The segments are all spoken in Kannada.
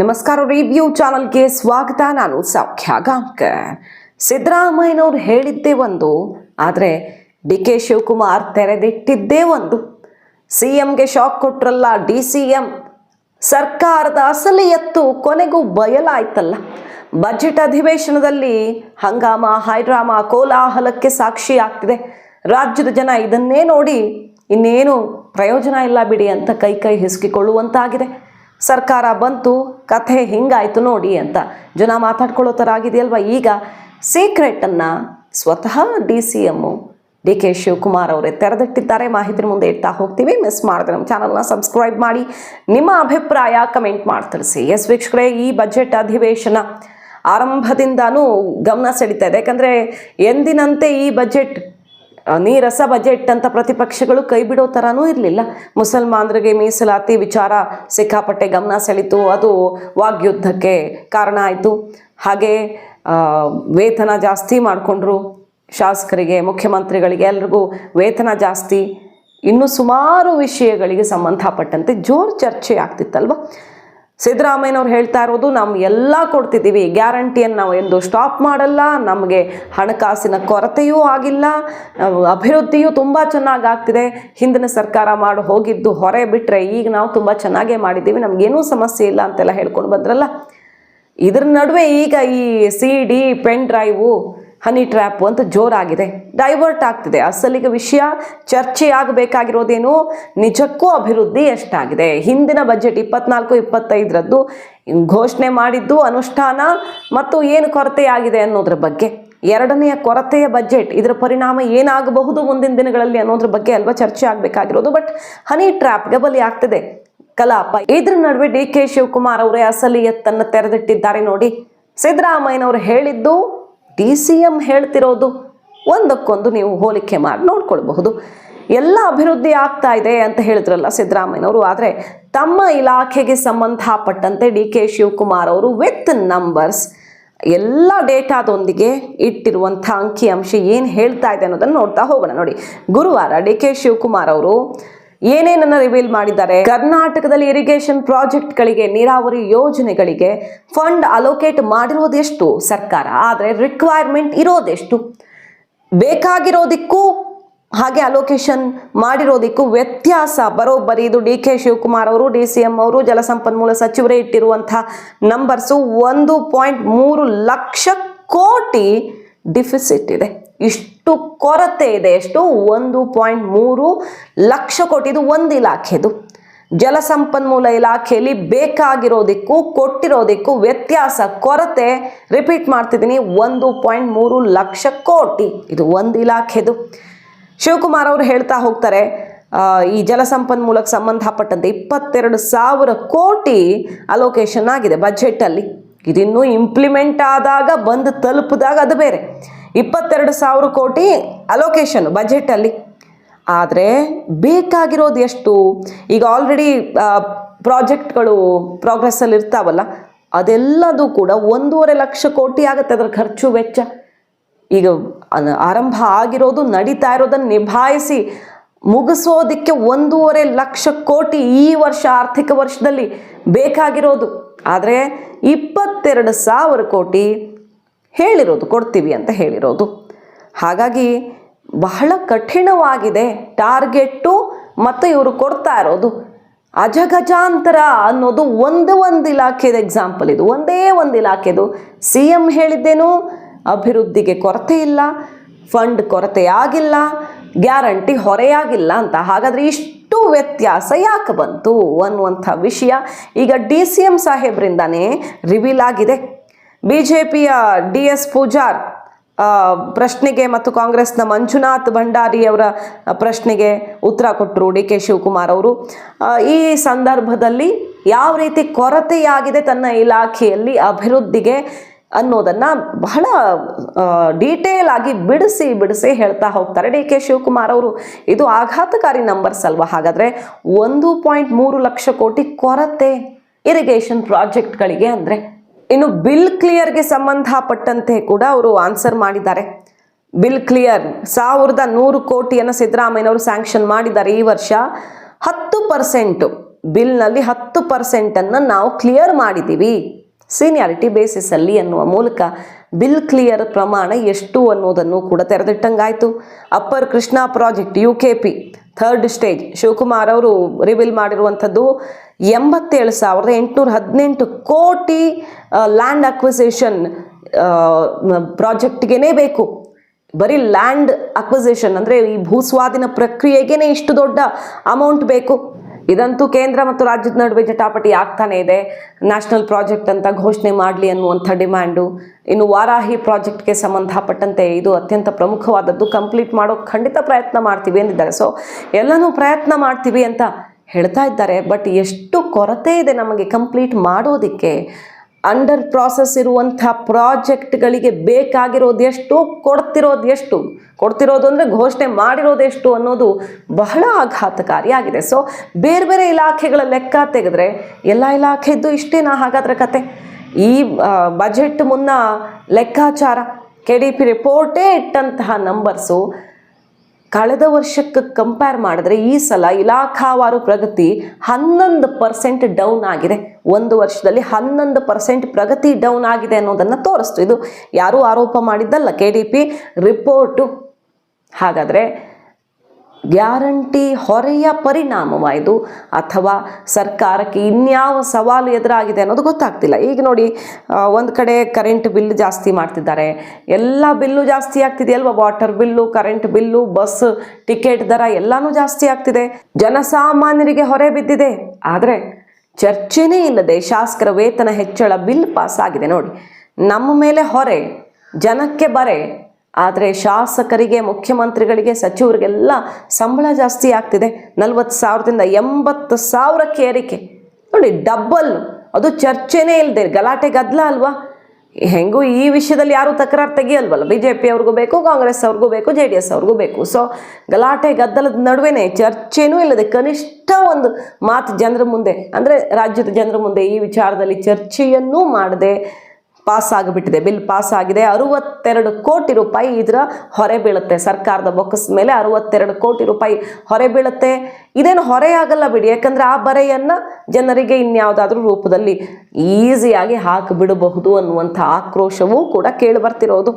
ನಮಸ್ಕಾರ ರಿವ್ಯೂ ಚಾನಲ್ಗೆ ಸ್ವಾಗತ, ನಾನು ಸೌಖ್ಯ ಗಾಂಕ ಸಿದ್ದರಾಮಯ್ಯನವ್ರು ಹೇಳಿದ್ದೇ ಒಂದು, ಆದರೆ ಡಿ ಕೆ ಶಿವಕುಮಾರ್ ತೆರೆದಿಟ್ಟಿದ್ದೇ ಒಂದು. ಸಿ ಎಂಗೆ ಶಾಕ್ ಕೊಟ್ರಲ್ಲ, ಡಿ ಸಿ ಎಂ ಸರ್ಕಾರದ ಅಸಲಿ ಎತ್ತು ಕೊನೆಗೂ ಬಯಲಾಯ್ತಲ್ಲ. ಬಜೆಟ್ ಅಧಿವೇಶನದಲ್ಲಿ ಹಂಗಾಮ ಹೈಡ್ರಾಮ ಕೋಲಾಹಲಕ್ಕೆ ಸಾಕ್ಷಿ ಆಗ್ತಿದೆ ರಾಜ್ಯದ ಜನ ಇದನ್ನೇ ನೋಡಿ ಇನ್ನೇನು ಪ್ರಯೋಜನ ಇಲ್ಲ ಬಿಡಿ ಅಂತ ಕೈ ಕೈ ಹಿಸುಕಿಕೊಳ್ಳುವಂತಾಗಿದೆ. ಸರ್ಕಾರ ಬಂತು, ಕಥೆ ಹಿಂಗಾಯ್ತು ನೋಡಿ ಅಂತ. ಜನ ಮಾತಾಡ್ಕೊಳ್ಳೋ ಥರ ಆಗಿದೆಯಲ್ವ ಈಗ? ಸೀಕ್ರೆಟನ್ನು ಸ್ವತಃ D C M D K Shivakumar ಅವರೇ ತೆರೆದಿಟ್ಟಿದ್ದಾರೆ. ಮಾಹಿತಿ ಮುಂದೆ ಇಡ್ತಾ ಹೋಗ್ತೀವಿ. ಮಿಸ್ ಮಾಡಿದ್ರೆ ನಮ್ಮ ಚಾನಲ್ನ ಸಬ್ಸ್ಕ್ರೈಬ್ ಮಾಡಿ. ನಿಮ್ಮ ಅಭಿಪ್ರಾಯ ಕಮೆಂಟ್ ಮಾಡಿ ತಿಳಿಸಿ. ಎಸ್ ವೀಕ್ಷಕರೇ, ಈ ಬಜೆಟ್ ಅಧಿವೇಶನ ಆರಂಭದಿಂದಾನು ಗಮನ ಸೆಳೀತಾ ಇದೆ. ಯಾಕಂದರೆ ಎಂದಿನಂತೆ ಈ ಬಜೆಟ್ ನೀರಸ ಬಜೆಟ್ ಅಂತ ಪ್ರತಿಪಕ್ಷಗಳು ಕೈ ಬಿಡೋ ಥರನೂ ಇರಲಿಲ್ಲ. ಮುಸಲ್ಮಾನರಿಗೆ ಮೀಸಲಾತಿ ವಿಚಾರ ಸಿಕ್ಕಾಪಟ್ಟೆ ಗಮನ ಸೆಳೀತು ಅದು ವಾಗ್ಯುದ್ಧಕ್ಕೆ ಕಾರಣ ಆಯಿತು. ಹಾಗೆ ವೇತನ ಜಾಸ್ತಿ ಮಾಡಿಕೊಂಡ್ರು ಶಾಸಕರಿಗೆ, ಮುಖ್ಯಮಂತ್ರಿಗಳಿಗೆ, ಎಲ್ರಿಗೂ ವೇತನ ಜಾಸ್ತಿ. ಇನ್ನು ಸುಮಾರು ವಿಷಯಗಳಿಗೆ ಸಂಬಂಧಪಟ್ಟಂತೆ ಜೋರು ಚರ್ಚೆ ಆಗ್ತಿತ್ತಲ್ವ? ಸಿದ್ದರಾಮಯ್ಯನವ್ರು ಹೇಳ್ತಾ ಇರೋದು, ನಾವು ಎಲ್ಲ ಕೊಡ್ತಿದ್ದೀವಿ. ಗ್ಯಾರಂಟಿಯನ್ನು ನಾವು ಎಂದು ಸ್ಟಾಪ್ ಮಾಡಲ್ಲ. ನಮಗೆ ಹಣಕಾಸಿನ ಕೊರತೆಯೂ ಆಗಿಲ್ಲ. ಅಭಿವೃದ್ಧಿಯೂ ತುಂಬ ಚೆನ್ನಾಗಿ ಆಗ್ತಿದೆ. ಹಿಂದಿನ ಸರ್ಕಾರ ಮಾಡಿ ಹೋಗಿದ್ದು ಹೊರೆ ಬಿಟ್ಟರೆ ಈಗ ನಾವು ತುಂಬ ಚೆನ್ನಾಗೇ ಮಾಡಿದ್ದೀವಿ. ನಮಗೇನೂ ಸಮಸ್ಯೆ ಇಲ್ಲ ಅಂತೆಲ್ಲ ಹೇಳ್ಕೊಂಡು ಬಂದ್ರಲ್ಲ. ಇದ್ರ ನಡುವೆ ಈಗ ಈ C D pen drive honey trap ಅಂತ ಜೋರಾಗಿದೆ. ಡೈವರ್ಟ್ ಆಗ್ತಿದೆ. ಅಸಲಿಗೆ ವಿಷಯ ಚರ್ಚೆಯಾಗಬೇಕಾಗಿರೋದೇನು? ನಿಜಕ್ಕೂ ಅಭಿವೃದ್ಧಿ ಎಷ್ಟಾಗಿದೆ? ಹಿಂದಿನ ಬಜೆಟ್ ಇಪ್ಪತ್ನಾಲ್ಕು, ಇಪ್ಪತ್ತೈದರದ್ದು ಘೋಷಣೆ ಮಾಡಿದ್ದು ಅನುಷ್ಠಾನ ಮತ್ತು ಏನು ಕೊರತೆಯಾಗಿದೆ ಅನ್ನೋದ್ರ ಬಗ್ಗೆ. ಎರಡನೆಯ ಕೊರತೆಯ ಬಜೆಟ್ ಇದರ ಪರಿಣಾಮ ಏನಾಗಬಹುದು ಮುಂದಿನ ದಿನಗಳಲ್ಲಿ ಅನ್ನೋದ್ರ ಬಗ್ಗೆ ಅಲ್ವಾ ಚರ್ಚೆ ಆಗಬೇಕಾಗಿರೋದು. ಬಟ್ ಹನಿ ಟ್ರ್ಯಾಪ್ಗೆ ಬಲಿ ಆಗ್ತಿದೆ. ಕಲಾಪ. ಇದ್ರ ನಡುವೆ ಡಿ ಕೆ ಶಿವಕುಮಾರ್ ಅವರೇ ಅಸಲಿಯತ್ತನ್ನು ತೆರೆದಿಟ್ಟಿದ್ದಾರೆ ನೋಡಿ. ಸಿದ್ದರಾಮಯ್ಯನವರು ಹೇಳಿದ್ದು ಡಿ ಸಿ ಎಂ ಹೇಳ್ತಿರೋದು ಒಂದಕ್ಕೊಂದು ನೀವು ಹೋಲಿಕೆ ಮಾಡಿ ನೋಡ್ಕೊಳ್ಬಹುದು. ಎಲ್ಲ ಅಭಿವೃದ್ಧಿ ಆಗ್ತಾ ಇದೆ ಅಂತ ಹೇಳಿದ್ರಲ್ಲ ಸಿದ್ದರಾಮಯ್ಯನವರು. ಆದರೆ ತಮ್ಮ ಇಲಾಖೆಗೆ ಸಂಬಂಧಪಟ್ಟಂತೆ ಡಿ ಕೆ ಶಿವಕುಮಾರ್ ಅವರು ವಿತ್ ನಂಬರ್ಸ್ ಎಲ್ಲ ಡೇಟಾದೊಂದಿಗೆ ಇಟ್ಟಿರುವಂಥ ಅಂಕಿಅಂಶ ಏನು ಹೇಳ್ತಾ ಇದೆ ಅನ್ನೋದನ್ನು ನೋಡ್ತಾ ಹೋಗೋಣ ನೋಡಿ. ಗುರುವಾರ ಡಿ ಕೆ ಶಿವಕುಮಾರ್ ಅವರು ಏನೇನನ್ನ ರಿವೀಲ್ ಮಾಡಿದ್ದಾರೆ? ಕರ್ನಾಟಕದಲ್ಲಿ ಇರಿಗೇಷನ್ ಪ್ರಾಜೆಕ್ಟ್ ಗಳಿಗೆ ನೀರಾವರಿ ಯೋಜನೆಗಳಿಗೆ ಫಂಡ್ ಅಲೋಕೇಟ್ ಮಾಡಿರೋದೆಷ್ಟು ಸರ್ಕಾರ? ಆದರೆ ರಿಕ್ವೈರ್ಮೆಂಟ್ ಇರೋದೆಷ್ಟು? ಬೇಕಾಗಿರೋದಿಕ್ಕೂ ಹಾಗೆ ಅಲೋಕೇಶನ್ ಮಾಡಿರೋದಿಕ್ಕೂ ವ್ಯತ್ಯಾಸ. ಬರೋಬ್ಬರಿ ಇದು ಡಿ ಕೆ ಶಿವಕುಮಾರ್ ಅವರು, ಡಿ ಸಿ ಎಂ ಅವರು ಜಲಸಂಪನ್ಮೂಲ ಸಚಿವರೇ ಇಟ್ಟಿರುವಂತಹ ನಂಬರ್ಸು ಒಂದು ಪಾಯಿಂಟ್ ಮೂರು ಲಕ್ಷ ಕೋಟಿ ಡಿಫಿಸಿಟ್ ಇದೆ. ಇಷ್ಟು ಕೊರತೆ ಇದೆ, ಎಷ್ಟು? ಒಂದು ಪಾಯಿಂಟ್ ಮೂರು ಲಕ್ಷ ಕೋಟಿದು ಒಂದು ಇಲಾಖೆದು. ಜಲಸಂಪನ್ಮೂಲ ಇಲಾಖೆಯಲ್ಲಿ ಬೇಕಾಗಿರೋದಕ್ಕೂ, ಕೊಟ್ಟಿರೋದಕ್ಕೂ ವ್ಯತ್ಯಾಸ, ಕೊರತೆ ರಿಪೀಟ್ ಮಾಡ್ತಿದ್ದೀನಿ, ಒಂದು ಪಾಯಿಂಟ್ ಮೂರು ಲಕ್ಷ ಕೋಟಿ ಇದು ಒಂದು ಇಲಾಖೆದು. ಶಿವಕುಮಾರ್ ಅವರು ಹೇಳ್ತಾ ಹೋಗ್ತಾರೆ ಈ ಜಲಸಂಪನ್ಮೂಲಕ್ಕೆ ಸಂಬಂಧಪಟ್ಟಂತೆ ಇಪ್ಪತ್ತೆರಡು ಸಾವಿರ ಕೋಟಿ ಅಲೋಕೇಶನ್ ಆಗಿದೆ ಬಜೆಟಲ್ಲಿ ಇದಿನ್ನೂ ಇಂಪ್ಲಿಮೆಂಟ್ ಆದಾಗ, ಬಂದು ತಲುಪಿದಾಗ ಅದು ಬೇರೆ. ಇಪ್ಪತ್ತೆರಡು ಸಾವಿರ ಕೋಟಿ ಅಲೋಕೇಶನ್ ಬಜೆಟಲ್ಲಿ ಆದರೆ ಬೇಕಾಗಿರೋದು ಎಷ್ಟು? ಈಗ ಆಲ್ರೆಡಿ ಪ್ರಾಜೆಕ್ಟ್ಗಳು ಪ್ರೋಗ್ರೆಸ್ಸಲ್ಲಿ ಇರ್ತಾವಲ್ಲ, ಅದೆಲ್ಲದೂ ಕೂಡ ಒಂದೂವರೆ ಲಕ್ಷ ಕೋಟಿ ಆಗುತ್ತೆ ಅದರ ಖರ್ಚು ವೆಚ್ಚ. ಈಗ ಆರಂಭ ಆಗಿರೋದು, ನಡೀತಾ ಇರೋದನ್ನು ನಿಭಾಯಿಸಿ ಮುಗಿಸೋದಕ್ಕೆ ಒಂದೂವರೆ ಲಕ್ಷ ಕೋಟಿ ಈ ವರ್ಷ ಆರ್ಥಿಕ ವರ್ಷದಲ್ಲಿ ಬೇಕಾಗಿರೋದು. ಆದರೆ ಇಪ್ಪತ್ತೆರಡು ಸಾವಿರ ಕೋಟಿ ಹೇಳಿರೋದು, ಕೊಡ್ತೀವಿ ಅಂತ ಹೇಳಿರೋದು. ಹಾಗಾಗಿ ಬಹಳ ಕಠಿಣವಾಗಿದೆ ಟಾರ್ಗೆಟ್ಟು ಮತ್ತು ಇವರು ಕೊಡ್ತಾ ಇರೋದು. ಅಜಗಜಾಂತರ ಅನ್ನೋದು ಒಂದು ಒಂದು ಇಲಾಖೆದ ಎಕ್ಸಾಂಪಲ್ ಇದು, ಒಂದೇ ಒಂದು ಇಲಾಖೆದು. ಸಿ ಎಂ ಹೇಳಿದ್ದೇನು, ಅಭಿವೃದ್ಧಿಗೆ ಕೊರತೆ ಇಲ್ಲ ಫಂಡ್ ಕೊರತೆ ಆಗಿಲ್ಲ ಗ್ಯಾರಂಟಿ ಹೊರೆಯಾಗಿಲ್ಲ ಅಂತ. ಹಾಗಾದರೆ ಇಷ್ಟು ವ್ಯತ್ಯಾಸ ಯಾಕೆ ಬಂತು ಅನ್ನುವಂಥ ವಿಷಯ ಈಗ ಡಿ ಸಿ ಎಂ ಸಾಹೇಬ್ರಿಂದಾನೇ ರಿವೀಲ್ ಆಗಿದೆ. ಬಿ ಜೆ ಪಿಯ ಡಿ ಎಸ್ ಪೂಜಾರ್ ಪ್ರಶ್ನೆಗೆ ಮತ್ತು ಕಾಂಗ್ರೆಸ್ನ ಮಂಜುನಾಥ್ ಭಂಡಾರಿ ಅವರ ಪ್ರಶ್ನೆಗೆ ಉತ್ತರ ಕೊಟ್ಟರು ಡಿ ಕೆ ಶಿವಕುಮಾರ್ ಅವರು. ಈ ಸಂದರ್ಭದಲ್ಲಿ ಯಾವ ರೀತಿ ಕೊರತೆಯಾಗಿದೆ ತನ್ನ ಇಲಾಖೆಯಲ್ಲಿ ಅಭಿವೃದ್ಧಿಗೆ ಅನ್ನೋದನ್ನು ಬಹಳ ಡೀಟೇಲ್ ಆಗಿ ಬಿಡಿಸಿ ಬಿಡಿಸಿ ಹೇಳ್ತಾ ಹೋಗ್ತಾರೆ ಡಿ ಕೆ ಶಿವಕುಮಾರ್ ಅವರು. ಇದು ಆಘಾತಕಾರಿ ನಂಬರ್ಸ್ ಅಲ್ವಾ? ಹಾಗಾದರೆ ಒಂದು ಲಕ್ಷ ಕೋಟಿ ಕೊರತೆ ಇರಿಗೇಷನ್ ಪ್ರಾಜೆಕ್ಟ್ಗಳಿಗೆ ಅಂದರೆ ಇನ್ನು ಬಿಲ್ ಕ್ಲಿಯರ್ಗೆ ಸಂಬಂಧಪಟ್ಟಂತೆ ಕೂಡ ಅವರು ಆನ್ಸರ್ ಮಾಡಿದ್ದಾರೆ. ಬಿಲ್ ಕ್ಲಿಯರ್ ಸಾವಿರದ ನೂರು ಕೋಟಿಯನ್ನು ಸಿದ್ದರಾಮಯ್ಯನವರು ಸ್ಯಾಂಕ್ಷನ್ ಮಾಡಿದ್ದಾರೆ ಈ ವರ್ಷ. ಹತ್ತು ಪರ್ಸೆಂಟು, ಬಿಲ್ನಲ್ಲಿ ಹತ್ತು ಪರ್ಸೆಂಟನ್ನು ನಾವು ಕ್ಲಿಯರ್ ಮಾಡಿದ್ದೀವಿ. ಸೀನಿಯಾರಿಟಿ ಬೇಸಿಸಲ್ಲಿ ಎನ್ನುವ ಮೂಲಕ ಬಿಲ್ ಕ್ಲಿಯರ್ ಪ್ರಮಾಣ ಎಷ್ಟು ಅನ್ನೋದನ್ನು ಕೂಡ ತೆರೆದಿಟ್ಟಂಗಾಯಿತು. Upper Krishna project U K P third stage Shivakumar ಅವರು ರಿವೀಲ್ ಮಾಡಿರುವಂಥದ್ದು ಎಂಬತ್ತೇಳು ಸಾವಿರದ ಎಂಟುನೂರ ಹದಿನೆಂಟು ಕೋಟಿ ಲ್ಯಾಂಡ್ ಅಕ್ವಿಸೇಷನ್ ಪ್ರಾಜೆಕ್ಟ್ಗೇ ಬೇಕು. ಬರೀ ಲ್ಯಾಂಡ್ ಅಕ್ವಿಸೇಷನ್ ಅಂದರೆ ಈ ಭೂಸ್ವಾಧೀನ ಪ್ರಕ್ರಿಯೆಗೇನೆ ಇಷ್ಟು ದೊಡ್ಡ ಅಮೌಂಟ್ ಬೇಕು. ಇದಂತೂ ಕೇಂದ್ರ ಮತ್ತು ರಾಜ್ಯದ ನಡುವೆ ಜಟಾಪಟಿ ಆಗ್ತಾನೆ ಇದೆ. ನ್ಯಾಷನಲ್ ಪ್ರಾಜೆಕ್ಟ್ ಅಂತ ಘೋಷಣೆ ಮಾಡಲಿ ಅನ್ನುವಂಥ ಡಿಮ್ಯಾಂಡು. ಇನ್ನು ವಾರಾಹಿ ಪ್ರಾಜೆಕ್ಟ್ಗೆ ಸಂಬಂಧಪಟ್ಟಂತೆ ಇದು ಅತ್ಯಂತ ಪ್ರಮುಖವಾದದ್ದು. ಕಂಪ್ಲೀಟ್ ಮಾಡೋಕೆ ಖಂಡಿತ ಪ್ರಯತ್ನ ಮಾಡ್ತೀವಿ ಅಂದಿದ್ದಾರೆ ಸೊ ಎಲ್ಲನೂ ಪ್ರಯತ್ನ ಮಾಡ್ತೀವಿ ಅಂತ ಹೇಳ್ತಾ ಇದ್ದಾರೆ ಬಟ್ ಎಷ್ಟು ಕೊರತೆ ಇದೆ ನಮಗೆ ಕಂಪ್ಲೀಟ್ ಮಾಡೋದಕ್ಕೆ. ಅಂಡರ್ ಪ್ರಾಸೆಸ್ ಇರುವಂಥ ಪ್ರಾಜೆಕ್ಟ್ಗಳಿಗೆ ಬೇಕಾಗಿರೋದು ಎಷ್ಟು, ಕೊಡ್ತಿರೋದು ಎಷ್ಟು? ಕೊಡ್ತಿರೋದು ಅಂದರೆ ಘೋಷಣೆ ಮಾಡಿರೋದೆಷ್ಟು ಅನ್ನೋದು ಬಹಳ ಆಘಾತಕಾರಿಯಾಗಿದೆ. ಸೊ ಬೇರೆ ಬೇರೆ ಇಲಾಖೆಗಳ ಲೆಕ್ಕ ತೆಗೆದ್ರೆ, ಎಲ್ಲ ಇಲಾಖೆದ್ದು ಇಷ್ಟೇನಾ ಹಾಗಾದ್ರೆ ಕತೆ? ಈ ಬಜೆಟ್ ಮುನ್ನ ಲೆಕ್ಕಾಚಾರ ಕೆ ಡಿ ಪಿ ರಿಪೋರ್ಟೇ ಇಟ್ಟಂತಹ ನಂಬರ್ಸು ಕಳೆದ ವರ್ಷಕ್ಕೆ ಕಂಪೇರ್ ಮಾಡಿದ್ರೆ ಈ ಸಲ ಇಲಾಖಾವಾರು ಪ್ರಗತಿ ಹನ್ನೊಂದು ಪರ್ಸೆಂಟ್ ಡೌನ್ ಆಗಿದೆ. ಒಂದು ವರ್ಷದಲ್ಲಿ ಹನ್ನೊಂದು ಪರ್ಸೆಂಟ್ ಪ್ರಗತಿ ಡೌನ್ ಆಗಿದೆ ಅನ್ನೋದನ್ನು ತೋರಿಸ್ತು. ಇದು ಯಾರೂ ಆರೋಪ ಮಾಡಿದ್ದಲ್ಲ. ಕೆ ಡಿ ಪಿ ರಿಪೋರ್ಟು ಹಾಗಾದರೆ ಗ್ಯಾರಂಟಿ ಹೊರೆಯ ಪರಿಣಾಮವಾಯಿತು. ಅಥವಾ ಸರ್ಕಾರಕ್ಕೆ ಇನ್ಯಾವ ಸವಾಲು ಎದುರಾಗಿದೆ ಅನ್ನೋದು ಗೊತ್ತಾಗ್ತಿಲ್ಲ. ಈಗ ನೋಡಿ ಒಂದು ಕಡೆ ಕರೆಂಟ್ ಬಿಲ್ ಜಾಸ್ತಿ ಮಾಡ್ತಿದ್ದಾರೆ. ಎಲ್ಲ ಬಿಲ್ಲು ಜಾಸ್ತಿ ಆಗ್ತಿದೆ ಅಲ್ವಾ? Water bill current bill bus ticket ದರ ಎಲ್ಲನೂ ಜಾಸ್ತಿ ಆಗ್ತಿದೆ. ಜನಸಾಮಾನ್ಯರಿಗೆ ಹೊರೆ ಬಿದ್ದಿದೆ. ಆದರೆ ಚರ್ಚೆನೇ ಇಲ್ಲದೆ ಶಾಸಕರ ವೇತನ ಹೆಚ್ಚಳ ಬಿಲ್ ಪಾಸ್ ಆಗಿದೆ ನೋಡಿ. ನಮ್ಮ ಮೇಲೆ ಹೊರೆ, ಜನಕ್ಕೆ ಬರೆ ಆದರೆ ಶಾಸಕರಿಗೆ, ಮುಖ್ಯಮಂತ್ರಿಗಳಿಗೆ, ಸಚಿವರಿಗೆಲ್ಲ ಸಂಬಳ ಜಾಸ್ತಿ ಆಗ್ತಿದೆ. ನಲ್ವತ್ತು ಸಾವಿರದಿಂದ ಎಂಬತ್ತು ಸಾವಿರಕ್ಕೆ ಏರಿಕೆ. ನೋಡಿ ಡಬ್ಬಲ್ ಅದು ಚರ್ಚೆನೇ ಇಲ್ಲದೆ ಗಲಾಟೆ ಗದ್ದಲ ಅಲ್ವಾ? ಹೆಂಗೂ ಈ ವಿಷಯದಲ್ಲಿ ಯಾರೂ ತಕರಾರು ತೆಗಿಯಲ್ವಲ್ಲ? ಬಿ ಜೆ ಪಿ ಅವ್ರಿಗೂ ಬೇಕು, ಕಾಂಗ್ರೆಸ್ ಅವ್ರಿಗೂ ಬೇಕು, ಜೆ ಡಿ ಎಸ್ ಅವ್ರಿಗೂ ಬೇಕು. ಸೊ ಗಲಾಟೆ ಗದ್ದಲದ ನಡುವೆನೇ ಚರ್ಚೆನೂ ಇಲ್ಲದೆ ಕನಿಷ್ಠ ಒಂದು ಮಾತು ಜನರ ಮುಂದೆ, ಅಂದರೆ ರಾಜ್ಯದ ಜನರ ಮುಂದೆ ಈ ವಿಚಾರದಲ್ಲಿ ಚರ್ಚೆಯನ್ನೂ ಮಾಡದೆ ಪಾಸ್ ಆಗಿಬಿಟ್ಟಿದೆ ಬಿಲ್ ಪಾಸ್ ಆಗಿದೆ ಅರುವತ್ತೆರಡು ಕೋಟಿ ರೂಪಾಯಿ ಇದರ ಹೊರೆ ಬೀಳುತ್ತೆ. ಸರ್ಕಾರದ ಬೊಕ್ಕಸ್ ಮೇಲೆ ಅರುವತ್ತೆರಡು ಕೋಟಿ ರೂಪಾಯಿ ಹೊರೆ ಬೀಳುತ್ತೆ. ಇದೇನು ಹೊರೆ ಆಗಲ್ಲ ಬಿಡಿ. ಯಾಕಂದರೆ ಆ ಬರೆಯನ್ನು ಜನರಿಗೆ ಇನ್ಯಾವುದಾದ್ರೂ ರೂಪದಲ್ಲಿ ಈಸಿಯಾಗಿ ಹಾಕಿಬಿಡಬಹುದು ಅನ್ನುವಂಥ ಆಕ್ರೋಶವೂ ಕೂಡ ಕೇಳಿ ಬರ್ತಿರೋದು.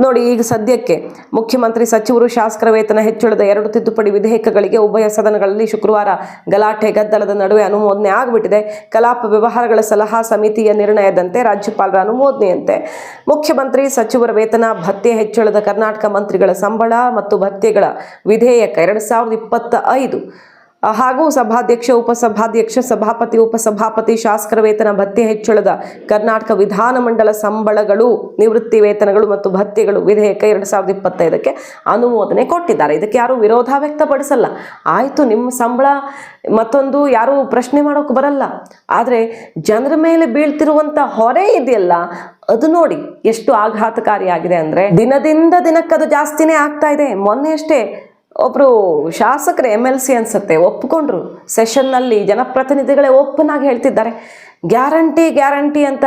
ನೋಡಿ, ಈಗ ಸದ್ಯಕ್ಕೆ ಮುಖ್ಯಮಂತ್ರಿ ಸಚಿವರು ಶಾಸಕರ ವೇತನ ಹೆಚ್ಚಳದ ಎರಡು ತಿದ್ದುಪಡಿ ವಿಧೇಯಕಗಳಿಗೆ ಉಭಯ ಸದನಗಳಲ್ಲಿ ಶುಕ್ರವಾರ ಗಲಾಟೆ, ಗದ್ದಲದ ನಡುವೆ ಅನುಮೋದನೆ ಆಗಿಬಿಟ್ಟಿದೆ. ಕಲಾಪ ವ್ಯವಹಾರಗಳ ಸಲಹಾ ಸಮಿತಿಯ ನಿರ್ಣಯದಂತೆ ರಾಜ್ಯಪಾಲರ ಅನುಮೋದನೆಯಂತೆ. ಮುಖ್ಯಮಂತ್ರಿ ಸಚಿವರ ವೇತನ, ಭತ್ಯೆ ಹೆಚ್ಚಳದ ಕರ್ನಾಟಕ ಮಂತ್ರಿಗಳ ಸಂಬಳ ಮತ್ತು ಭತ್ಯೆಗಳ ವಿಧೇಯಕ ಎರಡು ಸಾವಿರದ ಇಪ್ಪತ್ತ ಐದು ಹಾಗೂ ಸಭಾಧ್ಯಕ್ಷ, ಉಪಸಭಾಧ್ಯಕ್ಷ, ಸಭಾಪತಿ, ಉಪಸಭಾಪತಿ, ಶಾಸಕರ ವೇತನ ಭತ್ಯೆ ಹೆಚ್ಚಳದ ಕರ್ನಾಟಕ ವಿಧಾನಮಂಡಲ ಸಂಬಳಗಳು, ನಿವೃತ್ತಿ ವೇತನಗಳು ಮತ್ತು ಭತ್ಯೆಗಳು ವಿಧೇಯಕ ಎರಡು ಸಾವಿರದ ಇಪ್ಪತ್ತೈದಕ್ಕೆ ಅನುಮೋದನೆ ಕೊಟ್ಟಿದ್ದಾರೆ. ಇದಕ್ಕೆ ಯಾರು ವಿರೋಧ ವ್ಯಕ್ತಪಡಿಸಲ್ಲ. ಆಯಿತು, ನಿಮ್ಮ ಸಂಬಳ ಮತ್ತೊಂದು ಯಾರೂ ಪ್ರಶ್ನೆ ಮಾಡೋಕೆ ಬರಲ್ಲ. ಆದರೆ ಜನರ ಮೇಲೆ ಬೀಳ್ತಿರುವಂಥ ಹೊರೆ ಇದೆಯಲ್ಲ, ಅದು ನೋಡಿ ಎಷ್ಟು ಆಘಾತಕಾರಿಯಾಗಿದೆ ಅಂದರೆ ದಿನದಿಂದ ದಿನಕ್ಕೆ ಅದು ಜಾಸ್ತಿನೇ ಆಗ್ತಾ ಇದೆ. ಮೊನ್ನೆ ಅಷ್ಟೇ ಒಬ್ಬರು ಶಾಸಕರು ಎಂ ಎಲ್ ಸಿ ಅನ್ಸುತ್ತೆ, ಒಪ್ಕೊಂಡ್ರು. ಸೆಷನ್ನಲ್ಲಿ ಜನಪ್ರತಿನಿಧಿಗಳೇ ಓಪನ್ ಆಗಿ ಹೇಳ್ತಿದ್ದಾರೆ. ಗ್ಯಾರಂಟಿ ಗ್ಯಾರಂಟಿ ಅಂತ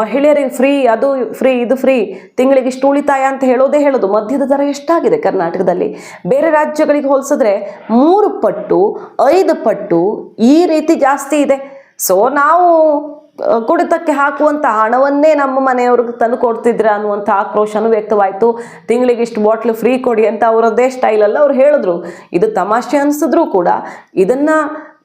ಮಹಿಳೆಯರಿಗೆ ಫ್ರೀ ಅದು ಫ್ರೀ ಇದು ಫ್ರೀ ತಿಂಗಳಿಗೆ ಇಷ್ಟು ಉಳಿತಾಯ ಅಂತ ಹೇಳೋದೇ ಹೇಳೋದು. ಮಧ್ಯದ ದರ ಎಷ್ಟಾಗಿದೆ ಕರ್ನಾಟಕದಲ್ಲಿ? ಬೇರೆ ರಾಜ್ಯಗಳಿಗೆ ಹೋಲಿಸಿದ್ರೆ ಮೂರು ಪಟ್ಟು, ಐದು ಪಟ್ಟು ಈ ರೀತಿ ಜಾಸ್ತಿ ಇದೆ. ಸೊ ನಾವು ಕುಡಿತಕ್ಕೆ ಹಾಕುವಂಥ ಹಣವನ್ನೇ ನಮ್ಮ ಮನೆಯವ್ರಿಗೆ ತಂದು ಕೊಡ್ತಿದ್ರ ಅನ್ನುವಂಥ ಆಕ್ರೋಶನೂ ವ್ಯಕ್ತವಾಯಿತು. ತಿಂಗಳಿಗೆ ಇಷ್ಟು ಬಾಟ್ಲು ಫ್ರೀ ಕೊಡಿ ಅಂತ ಅವರದ್ದೇ ಸ್ಟೈಲಲ್ಲಿ ಅವ್ರು ಹೇಳಿದ್ರು. ಇದು ತಮಾಷೆ ಅನಿಸಿದ್ರು ಕೂಡ ಇದನ್ನು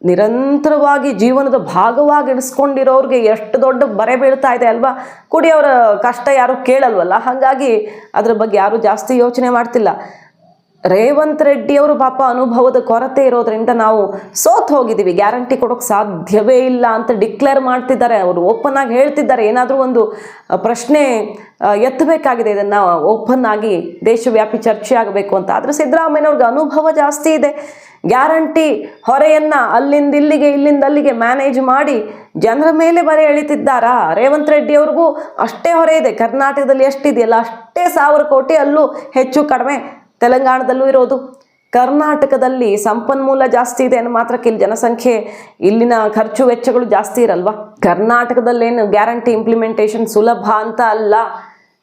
ನಿರಂತರವಾಗಿ ಜೀವನದ ಭಾಗವಾಗಿ ಇಡಿಸ್ಕೊಂಡಿರೋರಿಗೆ ಎಷ್ಟು ದೊಡ್ಡ ಬರೆ ಬೀಳ್ತಾ ಇದೆ ಅಲ್ವಾ? ಕುಡಿಯೋರ ಕಷ್ಟ ಯಾರು ಕೇಳಲ್ವಲ್ಲ? ಹಾಗಾಗಿ ಅದ್ರ ಬಗ್ಗೆ ಯಾರು ಜಾಸ್ತಿ ಯೋಚನೆ ಮಾಡ್ತಿಲ್ಲ. ರೇವಂತ್ ರೆಡ್ಡಿ ಅವರು ಪಾಪ ಅನುಭವದ ಕೊರತೆ ಇರೋದ್ರಿಂದ ನಾವು ಸೋತ್ ಹೋಗಿದ್ದೀವಿ. ಗ್ಯಾರಂಟಿ ಕೊಡೋಕೆ ಸಾಧ್ಯವೇ ಇಲ್ಲ ಅಂತ ಡಿಕ್ಲೇರ್ ಮಾಡ್ತಿದ್ದಾರೆ. ಅವರು ಓಪನ್ ಆಗಿ ಹೇಳ್ತಿದ್ದಾರೆ. ಏನಾದರೂ ಒಂದು ಪ್ರಶ್ನೆ ಎತ್ತಬೇಕಾಗಿದೆ. ಇದನ್ನು ಓಪನ್ ಆಗಿ ದೇಶವ್ಯಾಪಿ ಚರ್ಚೆ ಆಗಬೇಕು ಅಂತ. ಆದರೆ ಸಿದ್ದರಾಮಯ್ಯನವ್ರಿಗೆ ಅನುಭವ ಜಾಸ್ತಿ ಇದೆ. ಗ್ಯಾರಂಟಿ ಹೊರೆಯನ್ನು ಅಲ್ಲಿಂದ ಇಲ್ಲಿಗೆ, ಇಲ್ಲಿಂದ ಅಲ್ಲಿಗೆ ಮ್ಯಾನೇಜ್ ಮಾಡಿ ಜನರ ಮೇಲೆ ಬರೆ ಎಳಿತಿದ್ದಾರಾ? ರೇವಂತ್ ರೆಡ್ಡಿ ಅವ್ರಿಗೂ ಅಷ್ಟೇ ಹೊರೆ ಇದೆ. ಕರ್ನಾಟಕದಲ್ಲಿ ಎಷ್ಟಿದೆಯಲ್ಲ, ಅಷ್ಟೇ ಸಾವಿರ ಕೋಟಿ ಅಲ್ಲೂ ಹೆಚ್ಚು ಕಡಿಮೆ ತೆಲಂಗಾಣದಲ್ಲೂ ಇರೋದು. ಕರ್ನಾಟಕದಲ್ಲಿ ಸಂಪನ್ಮೂಲ ಜಾಸ್ತಿ ಇದೆ ಅನ್ನೋ ಮಾತ್ರಕ್ಕೆ ಇಲ್ಲಿ ಜನಸಂಖ್ಯೆ, ಇಲ್ಲಿನ ಖರ್ಚು ವೆಚ್ಚಗಳು ಜಾಸ್ತಿ ಇರಲ್ವಾ? ಕರ್ನಾಟಕದಲ್ಲೇನು ಗ್ಯಾರಂಟಿ ಇಂಪ್ಲಿಮೆಂಟೇಷನ್ ಸುಲಭ ಅಂತ ಅಲ್ಲ.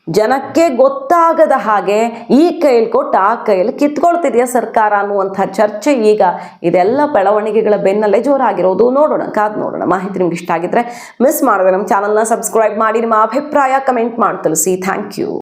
ಜನಕ್ಕೆ ಗೊತ್ತಾಗದ ಹಾಗೆ ಈ ಕೈಯಲ್ಲಿ ಕೊಟ್ಟು ಆ ಕೈಯಲ್ಲಿ ಕಿತ್ಕೊಳ್ತಿದೆಯಾ ಸರ್ಕಾರ ಅನ್ನುವಂಥ ಚರ್ಚೆ ಈಗ ಇದೆಲ್ಲ ಬೆಳವಣಿಗೆಗಳ ಬೆನ್ನಲ್ಲೇ ಜೋರಾಗಿರೋದು. ನೋಡೋಣ, ಕಾದ್ ನೋಡೋಣ. ಮಾಹಿತಿ ನಿಮ್ಗೆ ಇಷ್ಟ ಆಗಿದ್ರೆ ಮಿಸ್ ಮಾಡಿದ್ರೆ ನಮ್ಮ ಚಾನಲ್ನ ಸಬ್ಸ್ಕ್ರೈಬ್ ಮಾಡಿ, ನಿಮ್ಮ ಅಭಿಪ್ರಾಯ ಕಮೆಂಟ್ ಮಾಡಿ, ತಿಳಿಸಿ. Thank you